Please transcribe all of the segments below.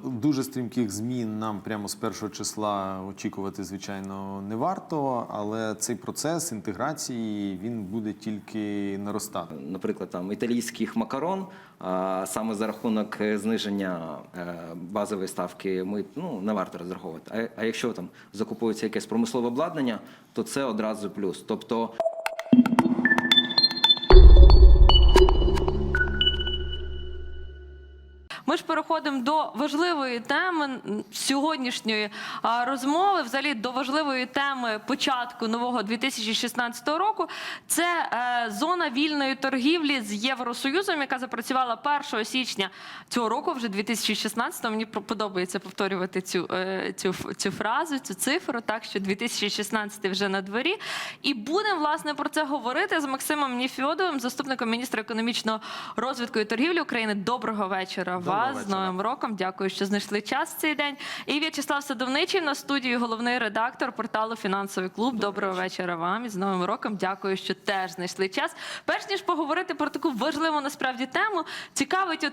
Дуже стрімких змін нам прямо з першого числа очікувати, звичайно, не варто, але цей процес інтеграції він буде тільки наростати. наприклад, там італійських макарон, саме за рахунок е, зниження е, базової ставки ми ну не варто розраховувати. А якщо там закуповується якесь промислове обладнання, то це одразу плюс. Тобто переходимо до важливої теми сьогоднішньої розмови, взагалі до важливої теми початку нового 2016 року. Це е, зона вільної торгівлі з Євросоюзом, яка запрацювала 1 січня цього року, вже 2016. Мені подобається повторювати цю, е, цю, цю фразу, цю цифру, так що 2016 вже на дворі. І будемо власне про це говорити з Максимом Ніфіодовим, заступником міністра економічного розвитку і торгівлі України. Доброго вечора Доброго вас з. Новим роком. Дякую, що знайшли час в цей день. І В'ячеслав Садовничий на студії, головний редактор порталу Фінансовий клуб. Доброго вечора вам і з Новим роком. Дякую, що теж знайшли час. Перш ніж поговорити про таку важливу насправді тему, цікавить, от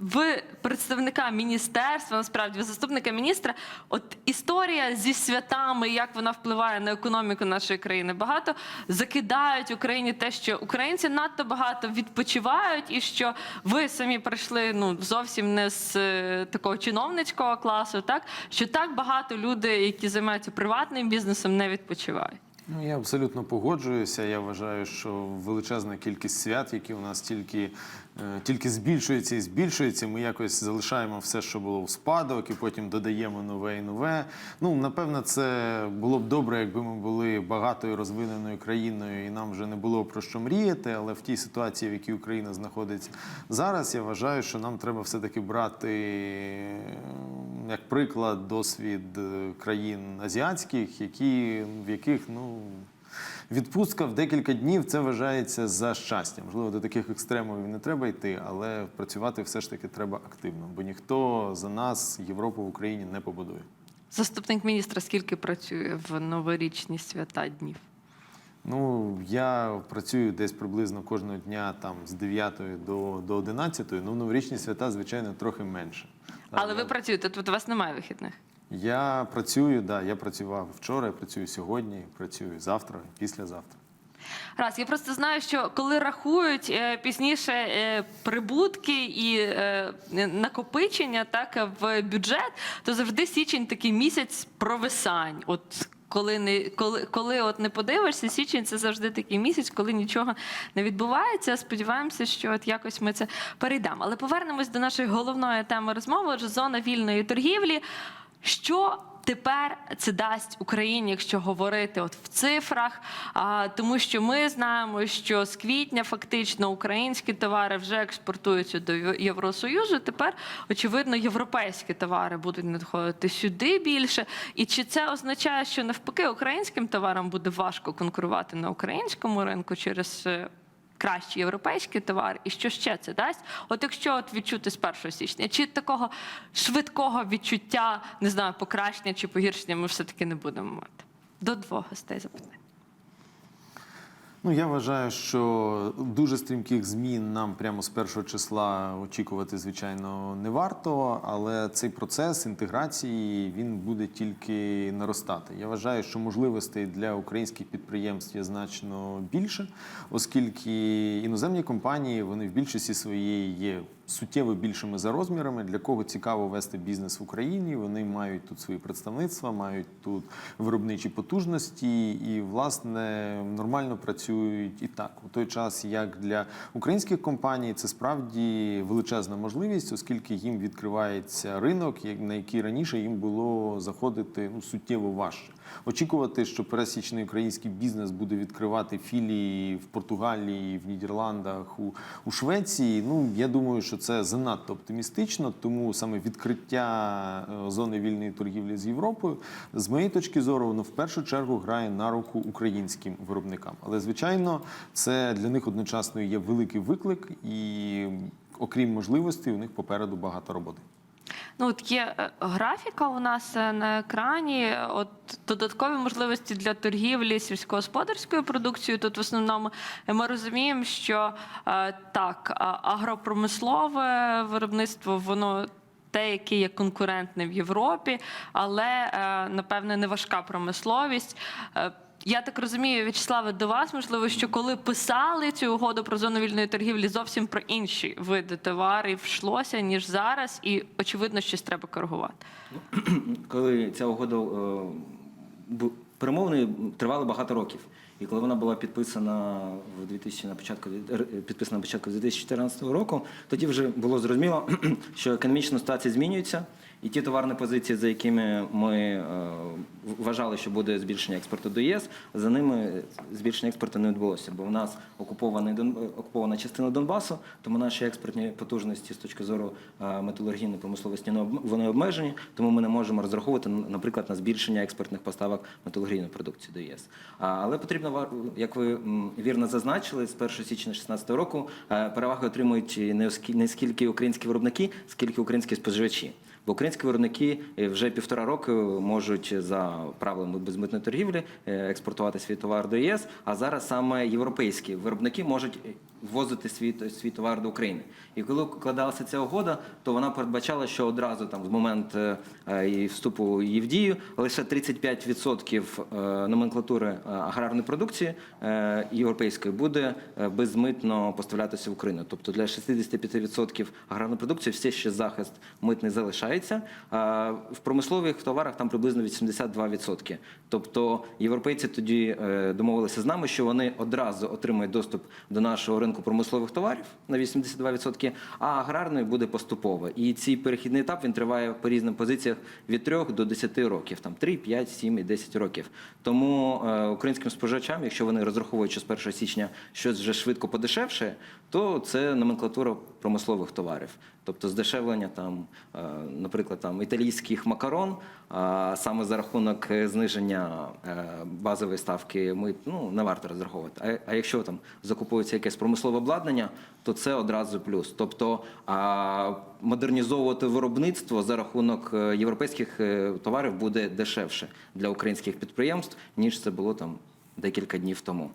в представника міністерства, насправді ви заступника міністра, от історія зі святами, як вона впливає на економіку нашої країни. Багато закидають Україні те, що українці надто багато відпочивають, і що ви самі прийшли ну зовсім не з е, такого чиновницького класу, так що так багато людей, які займаються приватним бізнесом, не відпочивають. Ну я абсолютно погоджуюся. Я вважаю, що величезна кількість свят, які у нас тільки, тільки збільшується і збільшується. Ми якось залишаємо все, що було в спадок, і потім додаємо нове і нове. Ну напевно, це було б добре, якби ми були багатою розвиненою країною, і нам вже не було про що мріяти. Але в тій ситуації, в якій Україна знаходиться зараз, я вважаю, що нам треба все-таки брати е, як приклад досвід е, країн азіатських, які в яких ну. Відпустка в декілька днів це вважається за щастя. Можливо, до таких екстремумів не треба йти, але працювати все ж таки треба активно, бо ніхто за нас Європу в Україні не побудує. Заступник міністра скільки працює в новорічні свята днів? Ну я працюю десь приблизно кожного дня там з 9 до, до 11. Ну, в новорічні свята, звичайно, трохи менше. Але ви працюєте, тут у вас немає вихідних. Я працюю, да, я працював вчора, я працюю сьогодні, працюю завтра, післязавтра. Раз, я просто знаю, що коли рахують е, пізніше е, прибутки і е, накопичення так в бюджет, то завжди січень такий місяць провисань. От коли не коли, коли от не подивишся, січень це завжди такий місяць, коли нічого не відбувається. Сподіваємося, що от якось ми це перейдемо. Але повернемось до нашої головної теми розмови. Зона вільної торгівлі. Що тепер це дасть Україні, якщо говорити от в цифрах? А, тому що ми знаємо, що з квітня фактично українські товари вже експортуються до Єв- Євросоюзу. Тепер, очевидно, європейські товари будуть надходити сюди більше. І чи це означає, що навпаки українським товарам буде важко конкурувати на українському ринку через е, європейський товар, і що ще це дасть? От якщо от відчути з 1 січня, чи такого швидкого відчуття, не знаю, покращення чи погіршення ми все-таки не будемо мати? До двох гостей запитання. Ну, я вважаю, що дуже стрімких змін нам прямо з першого числа очікувати, звичайно, не варто, але цей процес інтеграції він буде тільки наростати. Я вважаю, що можливостей для українських підприємств є значно більше, оскільки іноземні компанії вони в більшості своєї є суттєво більшими за розмірами. Для кого цікаво вести бізнес в Україні, вони мають тут свої представництва, мають тут виробничі потужності і, власне, нормально працюють і так. У той час, як для українських компаній, це справді величезна можливість, оскільки їм відкривається ринок, на який раніше їм було заходити ну, суттєво важче. Очікувати, що пересічний український бізнес буде відкривати філії в Португалії, в Нідерландах, у, у Швеції. Ну я думаю, що це занадто оптимістично. Тому саме відкриття е, зони вільної торгівлі з Європою, з моєї точки зору, воно в першу чергу грає на руку українським виробникам. Але звичайно, це для них одночасно є великий виклик, і окрім можливостей, у них попереду багато роботи. Ну, от є е, графіка у нас е, на екрані. От додаткові можливості для торгівлі сільськогосподарською продукцією. Тут в основному е, ми розуміємо, що так, агропромислове виробництво воно те, яке є конкурентне в Європі, але напевне не важка промисловість. Я так розумію, В'ячеславе, до вас можливо, що коли писали цю угоду про зону вільної торгівлі, зовсім про інші види товарів йшлося, ніж зараз, і очевидно, щось треба коригувати. коли ця угода е, перемовини тривали багато років. І коли вона була підписана в 2000, на початку підписана на початку 2014 року, тоді вже було зрозуміло, що економічна ситуація змінюється, і ті товарні позиції, за якими ми е, вважали, що буде збільшення експорту до ЄС, за ними збільшення експорту не відбулося, бо в нас окупована частина Донбасу, тому наші експортні потужності з точки зору е, металургійної промисловості вони обмежені, тому ми не можемо розраховувати, наприклад, на збільшення експортних поставок металургійної продукції до ЄС. Але потрібно, як ви вірно зазначили, з 1 січня 2016 року е, переваги отримують не скільки українські виробники, скільки українські споживачі. Бо українські виробники е, вже півтора роки можуть за правилами безмитної торгівлі е, експортувати свій товар до ЄС, а зараз саме європейські виробники можуть е, ввозити свій, свій товар до України. І коли укладалася ця угода, то вона передбачала, що одразу там з моменту е, вступу її в дію лише 35% е, номенклатури е, аграрної продукції е, європейської буде е, безмитно поставлятися в Україну. Тобто для 65% аграрної продукції все ще захист митний залишається. В промислових товарах там приблизно 82%. Тобто європейці тоді е, домовилися з нами, що вони одразу отримають доступ до нашого ринку промислових товарів на 82%, а аграрний буде поступово. І цей перехідний етап він триває по різним позиціях від 3 до 10 років, там 3, 5, 7 і 10 років. Тому е, українським споживачам, якщо вони розраховують, що з 1 січня щось вже швидко подешевше, то це номенклатура промислових товарів. Тобто здешевлення там, е, наприклад, там італійських макарон, а саме за рахунок зниження е, базової ставки мит, ну не варто розраховувати. А, а якщо там закуповується якесь промислове обладнання, то це одразу плюс. Тобто модернізовувати виробництво за рахунок е, європейських е, товарів буде дешевше для українських підприємств, ніж це було там декілька днів тому.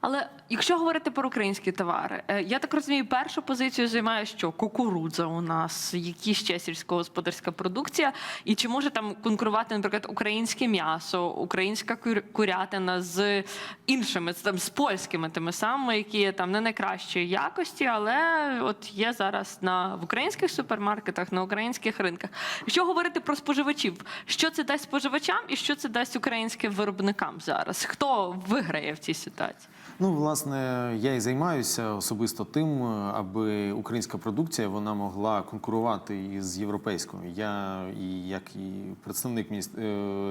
Але якщо говорити про українські товари, е, я так розумію, першу позицію займає що кукурудза у нас, які ще сільськогосподарська продукція, і чи може там конкурувати, наприклад, українське м'ясо, українська кур- курятина з іншими, там, з польськими тими самими, які там не найкращої якості, але от є зараз на в українських супермаркетах, на українських ринках. Якщо говорити про споживачів, що це дасть споживачам і що це дасть українським виробникам зараз? Хто виграє в цій ситуації? Ну, власне, я і займаюся особисто тим, аби українська продукція вона могла конкурувати із європейською. Я і як і представник е,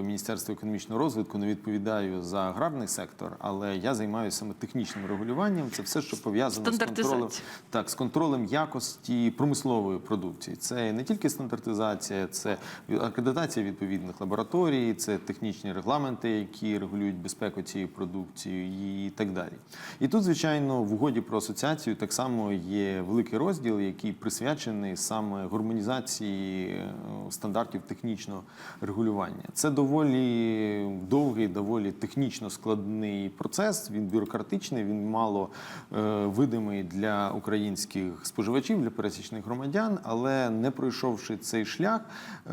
Міністерства економічного розвитку не відповідаю за аграрний сектор, але я займаюся саме технічним регулюванням. Це все, що пов'язано з контролем, так, з контролем якості промислової продукції. Це не тільки стандартизація, це акредитація відповідних лабораторій, це технічні регламенти, які регулюють безпеку цієї продукції і так далі. І тут, звичайно, в угоді про асоціацію так само є великий розділ, який присвячений саме гармонізації е, стандартів технічного регулювання. Це доволі довгий, доволі технічно складний процес. Він бюрократичний, він мало е, видимий для українських споживачів, для пересічних громадян, але не пройшовши цей шлях,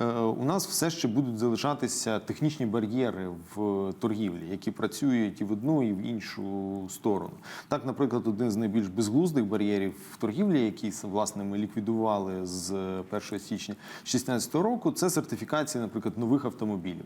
е, у нас все ще будуть залишатися технічні бар'єри в торгівлі, які працюють і в одну, і в іншу сторону. Так, наприклад, один з найбільш безглуздих бар'єрів в торгівлі, який власне ми ліквідували з 1 січня 2016 року, це сертифікація, наприклад, нових автомобілів.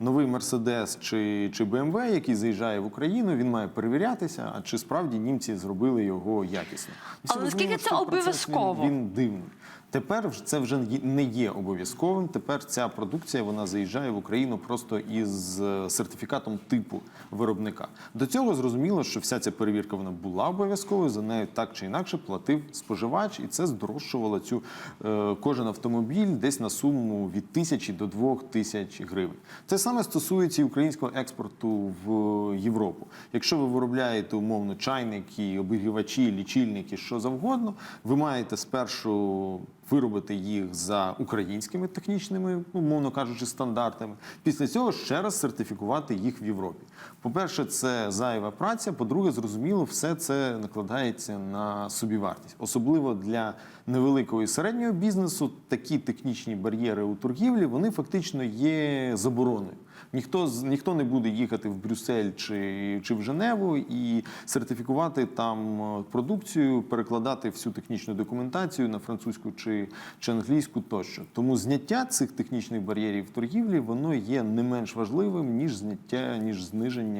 Новий Мерседес чи, чи BMW, який заїжджає в Україну, він має перевірятися, а чи справді німці зробили його якісно. Але наскільки це обов'язково? Він, він дивний. Тепер це вже не є обов'язковим. Тепер ця продукція вона заїжджає в Україну просто із е, сертифікатом типу виробника. До цього зрозуміло, що вся ця перевірка вона була обов'язковою. За нею так чи інакше платив споживач, і це здорожчувало цю е, кожен автомобіль десь на суму від тисячі до двох тисяч гривень. Це саме стосується і українського експорту в Європу. Якщо ви виробляєте умовно чайники, обігрівачі, лічильники, що завгодно, ви маєте спершу виробити їх за українськими технічними, умовно кажучи, стандартами. Після цього ще раз сертифікувати їх в Європі. По-перше, це зайва праця. По-друге, зрозуміло, все це накладається на собівартість. Особливо для невеликого і середнього бізнесу такі технічні бар'єри у торгівлі вони фактично є забороною. Ніхто ніхто не буде їхати в Брюссель чи, чи в Женеву і сертифікувати там е, продукцію, перекладати всю технічну документацію на французьку чи, чи англійську тощо. Тому зняття цих технічних бар'єрів в торгівлі воно є не менш важливим ніж зняття, ніж зниження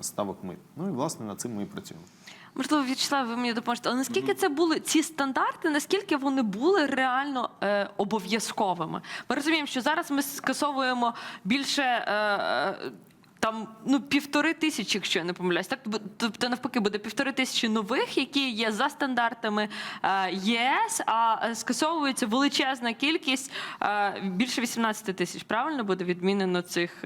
ставок мит. Ну і власне над цим ми і працюємо. Можливо, В'ячеслав, ви мені допоможете. Але наскільки це були ці стандарти, наскільки вони були реально е, обов'язковими? Ми розуміємо, що зараз ми скасовуємо більше. Е, е, там ну півтори тисячі, якщо я не помиляюсь, так тобто навпаки буде півтори тисячі нових, які є за стандартами е, ЄС, а е, скасовується величезна кількість більше 18 тисяч. Правильно буде відмінено цих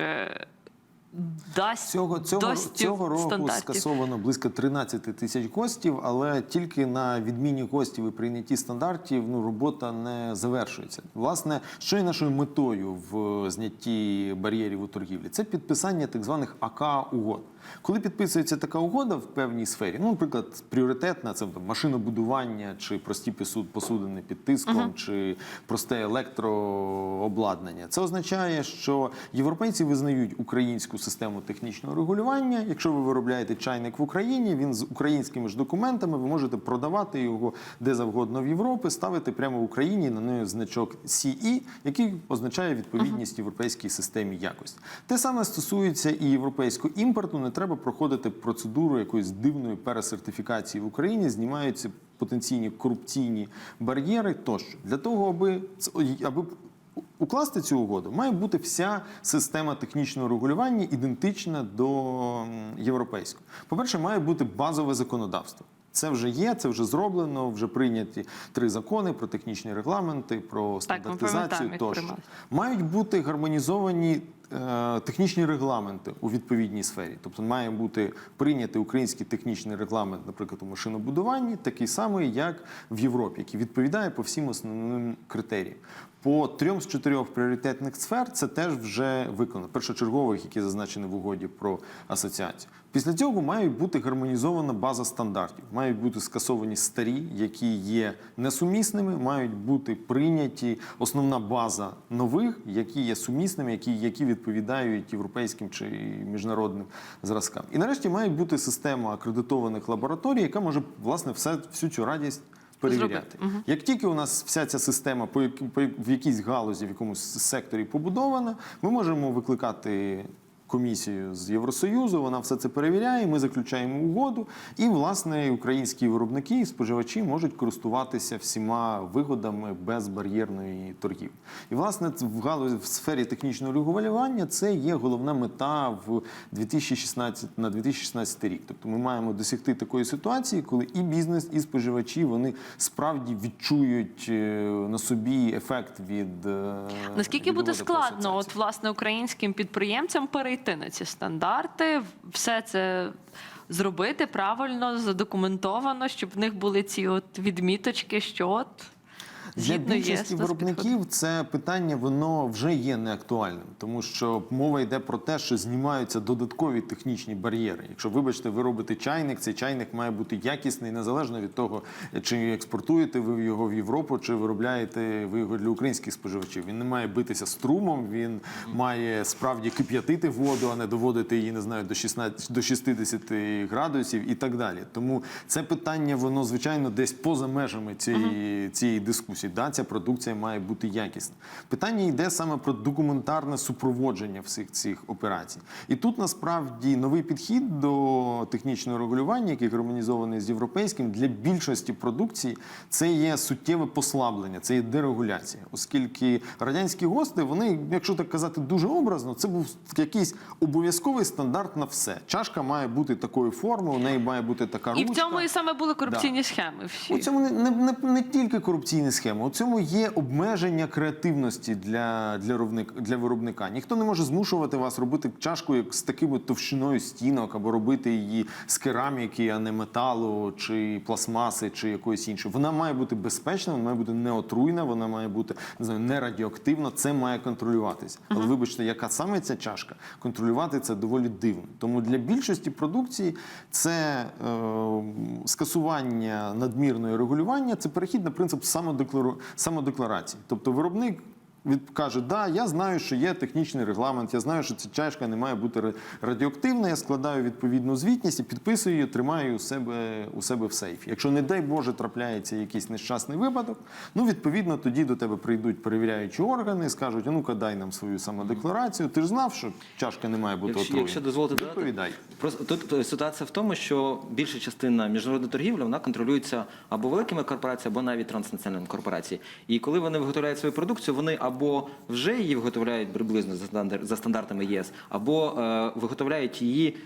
дасть Цього, цього, цього року стандартів. скасовано близько 13 тисяч гостів, але тільки на відміні гостів і прийнятті стандартів ну, робота не завершується. Власне, що є нашою метою в знятті бар'єрів у торгівлі? Це підписання так званих АК угод. Коли підписується така угода в певній сфері, ну, наприклад, пріоритетна це там, машинобудування чи прості посуд- посудини під тиском, чи просте електрообладнання, це означає, що європейці визнають українську систему технічного регулювання. Якщо ви виробляєте чайник в Україні, він з українськими ж документами, ви можете продавати його де завгодно в Європі, ставити прямо в Україні на неї значок CE, який означає відповідність європейській системі якості. Те саме стосується і європейського імпорту. Не треба проходити процедуру якоїсь дивної пересертифікації в Україні, знімаються потенційні корупційні бар'єри тощо для того, аби аби укласти цю угоду, має бути вся система технічного регулювання ідентична до європейської. По-перше, має бути базове законодавство. Це вже є, це вже зроблено, вже прийняті три закони про технічні регламенти, про стандартизацію як тощо. Мають бути гармонізовані е, технічні регламенти у відповідній сфері. Тобто має бути прийнятий український технічний регламент, наприклад, у машинобудуванні, такий самий, як в Європі, який відповідає по всім основним критеріям. По трьом з чотирьох пріоритетних сфер це теж вже виконано. Першочергових, які зазначені в угоді про асоціацію. Після цього має бути гармонізована база стандартів. Мають бути скасовані старі, які є несумісними, мають бути прийняті основна база нових, які є сумісними, які, які відповідають європейським чи міжнародним зразкам. І нарешті має бути система акредитованих лабораторій, яка може власне все всю цю радість перевіряти. Як тільки у нас вся ця система по в якійсь галузі, в якомусь секторі побудована, ми можемо викликати комісію з Євросоюзу, вона все це перевіряє, ми заключаємо угоду, і власне українські виробники і споживачі можуть користуватися всіма вигодами безбар'єрної торгівлі. І власне в галузі в сфері технічного регулювання це є головна мета в 2016 на 2016 рік. Тобто ми маємо досягти такої ситуації, коли і бізнес, і споживачі вони справді відчують е, на собі ефект від е, Наскільки від буде складно, от власне українським підприємцям перейти на ці стандарти, все це зробити правильно, задокументовано, щоб в них були ці от відміточки, що от Для більшості виробників це питання воно вже є неактуальним, тому що мова йде про те, що знімаються додаткові технічні бар'єри. Якщо вибачте, ви робите чайник, цей чайник має бути якісний, незалежно від того, чи експортуєте ви його в Європу, чи виробляєте ви його для українських споживачів. Він не має битися струмом, він має справді кип'ятити воду, а не доводити її, не знаю, до 16, до 60 градусів і так далі. Тому це питання, воно звичайно десь поза межами цієї, цієї дискусії. Да, ця продукція має бути якісна. Питання йде саме про документарне супроводження всіх цих операцій. І тут насправді новий підхід до технічного регулювання, який гармонізований з європейським, для більшості продукції це є суттєве послаблення, це є дерегуляція, оскільки радянські гости, вони, якщо так казати, дуже образно, це був якийсь обов'язковий стандарт на все. Чашка має бути такої форми, у неї має бути така і в цьому і саме були корупційні схеми. Всі. У цьому не, не, не, не тільки корупційні схеми. Тему. У цьому є обмеження креативності для, для, ровник, для виробника. Ніхто не може змушувати вас робити чашку як з такою товщиною стінок або робити її з кераміки, а не металу, чи пластмаси, чи якоїсь іншої. Вона має бути безпечна, вона має бути неотруйна, вона має бути не знаю, не радіоактивна. Це має контролюватися. Але вибачте, яка саме ця чашка, контролювати це доволі дивно. Тому для більшості продукції це е, скасування надмірного регулювання, це перехід на принцип самодеклару... самодекларації. Тобто виробник. Від каже, да, я знаю, що є технічний регламент, я знаю, що ця чашка не має бути радіоактивна. Я складаю відповідну звітність і підписую її, тримаю у себе у себе в сейфі. Якщо, не дай Боже, трапляється якийсь нещасний випадок, ну відповідно тоді до тебе прийдуть перевіряючі органи і скажуть: а ну-ка, дай нам свою самодекларацію. Ти ж знав, що чашка не має бути Якщо, отруєна? якщо дозволити відповідай. Просто тут е, ситуація в тому, що більша частина міжнародної торгівлі вона контролюється або великими корпораціями, або навіть транснаціональними корпораціями. І коли вони виготовляють свою продукцію, вони або вже її виготовляють приблизно за стандартами ЄС, або е, виготовляють її.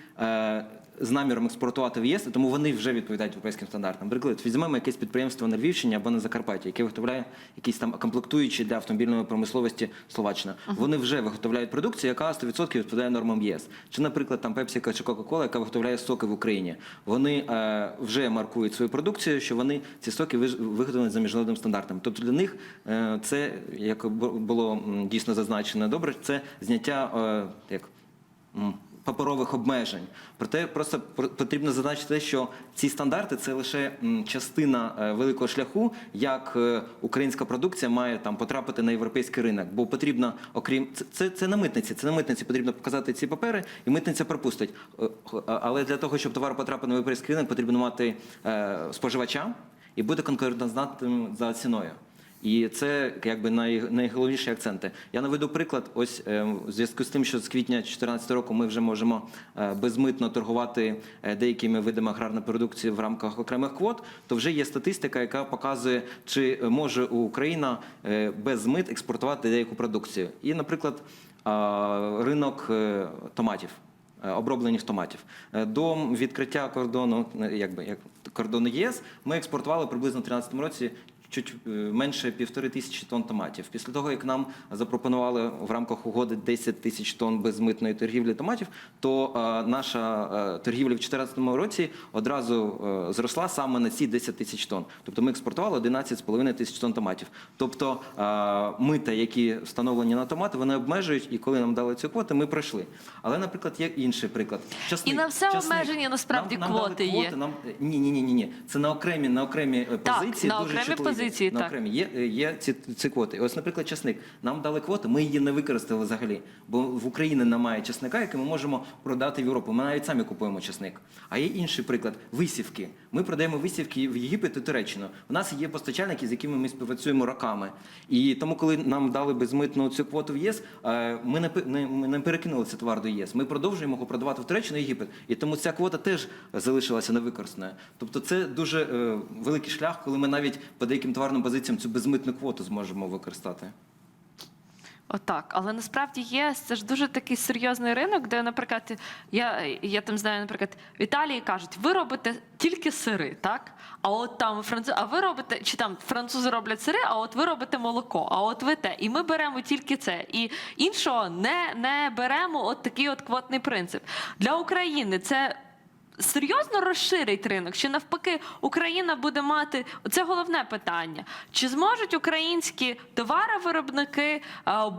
З наміром експортувати в ЄС, тому вони вже відповідають європейським стандартам. Наприклад, візьмемо якесь підприємство на Львівщині або на Закарпатті, яке виготовляє якісь там комплектуючі для автомобільної промисловості Словаччина. Вони вже виготовляють продукцію, яка 100% відповідає нормам ЄС. Чи, наприклад, там Пепсіка чи Кока-Кола, яка виготовляє соки в Україні. Вони е, вже маркують свою продукцію, що вони ці соки виготовлені за міжнародним стандартом. Тобто для них е, це, як було дійсно зазначено добре, це зняття е, як. Паперових обмежень. Проте просто пр- потрібно зазначити, що ці стандарти це лише частина е, великого шляху, як е, українська продукція має там потрапити на європейський ринок. Бо потрібно, окрім це, це, на митниці. Це на митниці потрібно показати ці папери, і митниця пропустить. Е, Але для того, щоб товар потрапив на європейський ринок, потрібно мати споживача і бути конкурентоздатним за ціною. І це якби най, найголовніші акценти. Я наведу приклад. Ось е, в зв'язку з тим, що з квітня 2014 року ми вже можемо е, безмитно торгувати е, деякими видами аграрної продукції в рамках окремих квот. То вже є статистика, яка показує, чи може Україна без мит експортувати деяку продукцію. І, наприклад, ринок томатів. Оброблених томатів до відкриття кордону, якби як кордону ЄС, ми експортували приблизно в 2013 році чуть е, менше півтори тисячі тонн томатів. Після того, як нам запропонували в рамках угоди 10 тисяч тонн безмитної торгівлі томатів, то е, наша е, торгівля в 2014 році одразу зросла саме на ці 10 тисяч тонн. Тобто ми експортували 11,5 тисяч тонн томатів. Тобто мита, які встановлені на томати, вони обмежують, і коли нам дали цю квоту, ми пройшли. Але, наприклад, є інший приклад. Часник. І на все Часник. обмеження насправді нам, нам квоти дали є. квоти, нам ні, ні, ні, ні, ні. Це на окремі на окремі Так, позиції. на дуже окремі чутливі. Позиції, на так. окремі є, є ці, ці квоти. Ось, наприклад, часник. Нам дали квоти, ми її не використали взагалі. Бо в Україні немає часника, який ми можемо продати в Європу. Ми навіть самі купуємо часник. А є інший приклад висівки. Ми продаємо висівки в Єгипет і Туреччину. У нас є постачальники, з якими ми співпрацюємо роками. І тому, коли нам дали безмитну цю квоту в ЄС, е, ми не, не, ми не перекинули цей товар до ЄС. Ми продовжуємо його продавати в Туреччину і Єгипет. І тому ця квота теж залишилася невикористаною. Тобто це дуже е, великий шлях, коли ми навіть по деяким товарним позиціям цю безмитну квоту зможемо використати. Отак, але насправді є це ж дуже такий серйозний ринок, де, наприклад, я, я там знаю, наприклад, в Італії кажуть, ви робите тільки сири, так? А от там француз, а ви робите, чи там французи роблять сири, а от ви робите молоко, а от ви те. І ми беремо тільки це. І іншого не, не беремо от такий от квотний принцип. Для України це. Серйозно розширить ринок, чи навпаки Україна буде мати це головне питання. Чи зможуть українські товаровиробники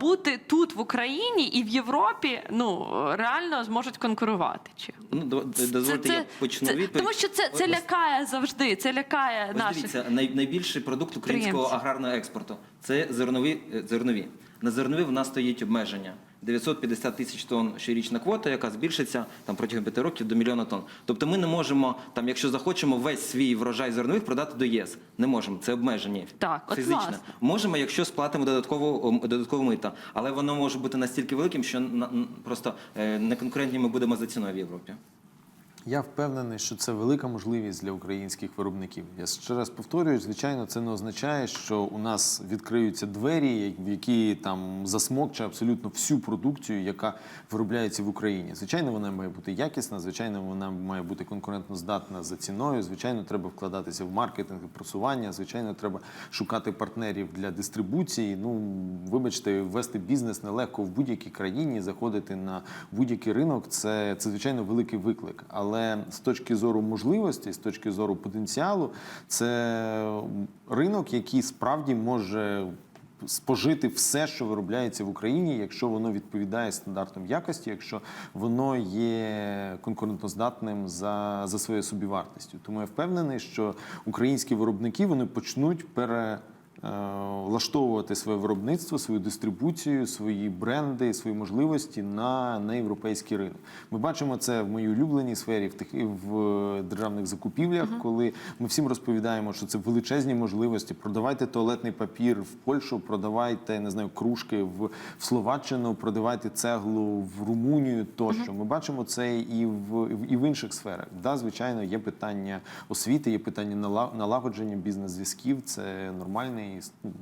бути тут в Україні і в Європі? Ну реально зможуть конкурувати? Чи Ну, до- дозвольте, я почну це- відповідь. тому, що це, це Ось- лякає завжди. Це лякає Ось наших дивіться, най, найбільший продукт українського аграрного експорту це зернові. е, зернові. На зернові в нас стоїть обмеження. 950 тисяч тонн щорічна квота, яка збільшиться там протягом п'яти років до мільйона тонн. Тобто ми не можемо, там, якщо захочемо, весь свій врожай зернових продати до єс. Не можемо. Це обмеження. Так, от фізично. власне. Можемо, якщо сплатимо додаткову додаткову мита, але воно може бути настільки великим, що просто е, неконкурентні ми будемо за ціною в Європі. Я впевнений, що це велика можливість для українських виробників. Я ще раз повторюю, звичайно, це не означає, що у нас відкриються двері, в які там засмокче абсолютно всю продукцію, яка виробляється в Україні. Звичайно, вона має бути якісна, звичайно, вона має бути конкурентно здатна за ціною. Звичайно, треба вкладатися в маркетинг і просування. Звичайно, треба шукати партнерів для дистрибуції. Ну, вибачте, вести бізнес нелегко в будь-якій країні, заходити на будь-який ринок. Це, це звичайно великий виклик. Але з точки зору можливості, з точки зору потенціалу, це ринок, який справді може спожити все, що виробляється в Україні, якщо воно відповідає стандартам якості, якщо воно є конкурентоздатним за, за своєю собівартістю. Тому я впевнений, що українські виробники вони почнуть пере. Е, Влаштовувати своє виробництво, свою дистрибуцію, свої бренди, свої можливості на, на європейський ринок. Ми бачимо це в моїй улюбленій сфері, в тих в державних закупівлях, коли ми всім розповідаємо, що це величезні можливості. Продавайте туалетний папір в Польщу, продавайте не знаю, кружки в, в Словаччину, продавайте цеглу в Румунію. Тощо ми бачимо це і в і в інших сферах. Да, звичайно, є питання освіти, є питання нала- налагодження бізнес-зв'язків. Це нормальний. Ну,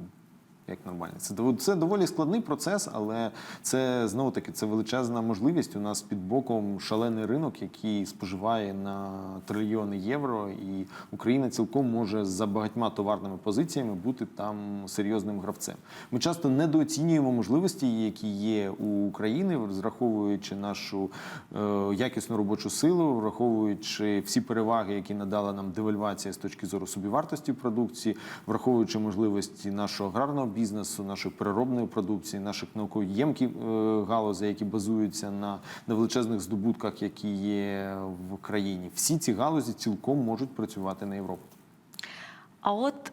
Як нормально, це це доволі складний процес, але це знову таки це величезна можливість. У нас під боком шалений ринок, який споживає на трильйони євро, і Україна цілком може за багатьма товарними позиціями бути там серйозним гравцем. Ми часто недооцінюємо можливості, які є у України, розраховуючи нашу е, якісну робочу силу, враховуючи всі переваги, які надала нам девальвація з точки зору собівартості продукції, враховуючи можливості нашого аграрного бізнесу, нашої переробної продукції, наших науково-ємких е, галузей, які базуються на, на величезних здобутках, які є в країні. Всі ці галузі цілком можуть працювати на Європу. А от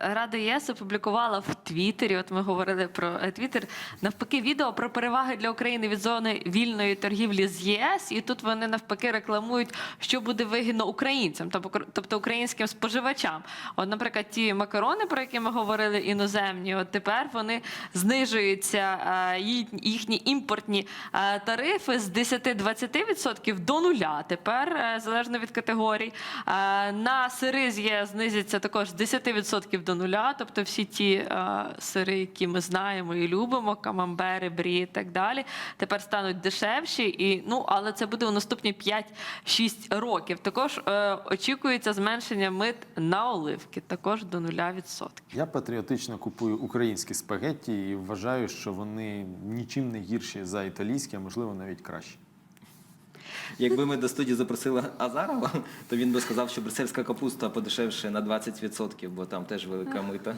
Рада ЄС опублікувала в Твіттері, от ми говорили про е, Твіттер, навпаки, відео про переваги для України від зони вільної торгівлі з ЄС. І тут вони навпаки рекламують, що буде вигідно українцям, тобто тобто українським споживачам. От, наприклад, ті макарони, про які ми говорили, іноземні, от тепер вони знижуються е, їхні імпортні е, тарифи з 10-20% до нуля. Тепер е, залежно від категорій. Е, На сири з ЄС знизяться також з 10% до нуля. Тобто всі ті е, сири, які ми знаємо і любимо, камамбери, брі і так далі, тепер стануть дешевші. І ну але це буде у наступні 5-6 років. Також е, очікується зменшення мит на оливки, також до нуля відсотків. Я патріотично купую українські спагетті і вважаю, що вони нічим не гірші за італійські, а можливо навіть кращі. Якби ми до студії запросили Азарова, то він би сказав, що брюссельська капуста подешевше на 20%, бо там теж велика мита.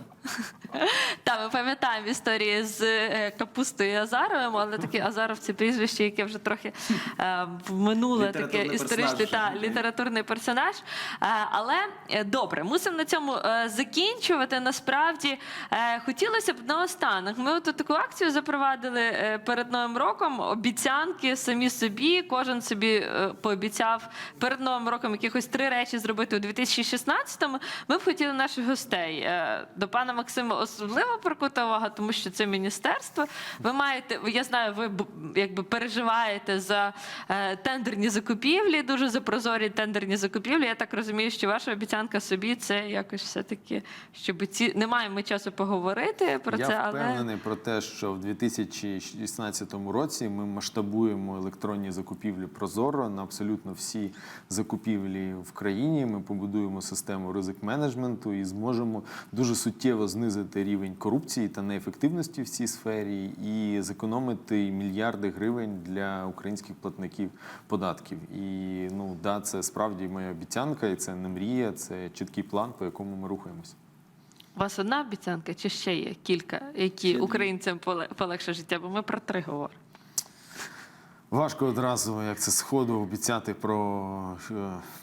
Та ми пам'ятаємо історії з е, капустою і Азаровим, але таке Азаров це прізвище, яке вже трохи е, в минуле таке Літературний персонаж та літературний персонаж. Е, але е, добре, мусимо на цьому е, закінчувати. Насправді е, хотілося б наостанок. Ми от таку акцію запровадили е, перед новим роком. Обіцянки самі собі. Кожен собі е, пообіцяв перед новим роком якихось три речі зробити у 2016-му. Ми б хотіли наших гостей е, до пана Максима особливо прикута увага, тому що це міністерство. Ви маєте, я знаю, ви якби переживаєте за е, тендерні закупівлі, дуже за прозорі тендерні закупівлі. Я так розумію, що ваша обіцянка собі це якось все-таки, щоб ці не маємо часу поговорити про Я це, але впевнений про те, що в 2016 році ми масштабуємо електронні закупівлі Прозоро на абсолютно всі закупівлі в країні. Ми побудуємо систему ризик менеджменту і зможемо дуже суттєво знизити рівень корупції та неефективності в цій сфері і зекономити мільярди гривень для українських платників податків. І ну да, це справді моя обіцянка, і це не мрія, це чіткий план, по якому ми рухаємося. у вас одна обіцянка чи ще є кілька, які українцям поле- полегше життя? Бо ми про три говоримо. Важко одразу, як це сходу, обіцяти про, е,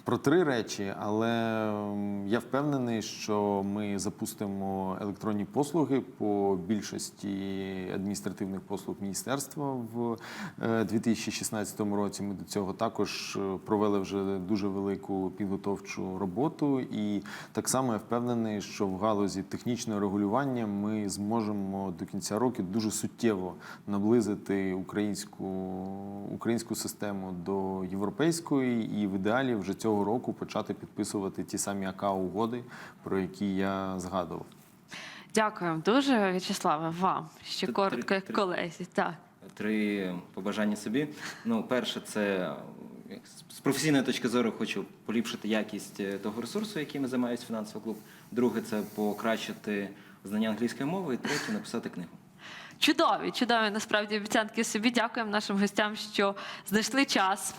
про три речі, але я впевнений, що ми запустимо електронні послуги по більшості адміністративних послуг міністерства в е, 2016 році. Ми до цього також е, провели вже дуже велику підготовчу роботу, і так само я впевнений, що в галузі технічного регулювання ми зможемо до кінця року дуже суттєво наблизити українську українську систему до європейської, і в ідеалі вже цього року почати підписувати ті самі АК угоди, про які я згадував. Дякуємо дуже, В'ячеславе, вам. Ще Тут коротко, три- як три. колезі. Так. Три побажання собі. Ну, перше, це з професійної точки зору хочу поліпшити якість е, того ресурсу, яким займається фінансовий клуб. Друге, це покращити знання англійської мови. І третє написати книгу. Чудові, чудові насправді обіцянки собі. Дякуємо нашим гостям, що знайшли час.